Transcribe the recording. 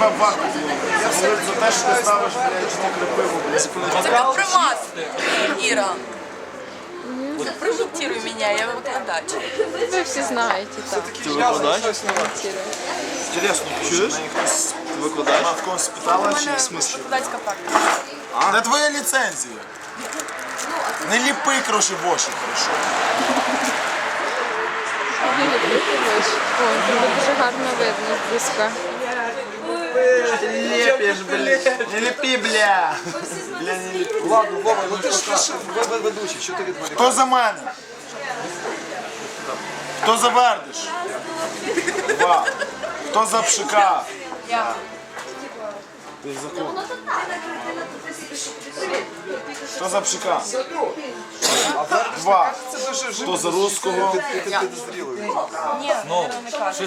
тебе в варту Завалить за те, що ти ставиш, блядь, штик пиво, блядь. Це компромат, Іра. Продуктируй мене, я викладач. Ви всі знаєте, так. Ти викладач? Інтересно, Чуєш? хтось Ти викладач? вона в когось спитала, чи в смислі? Викладацька практика. Де твоя ліцензія? Не ліпи, коротше, в очі, хорошо. Я люблю виш. О, тебе дуже гарно видно зблизька. Лепиш, блядь. Не ліпи, бля. Бля, не ліпи. Ладно, Вова, ну ти ж ти ж ве- ведучий, що ти відволікаєш? Хто за мене? Хто за Вердиш? Два. Хто за Пшика? Я. Ти за кого? Хто за Пшика? Два. Це дуже Хто за Руського? підозрілий. Ні, Іра не каже.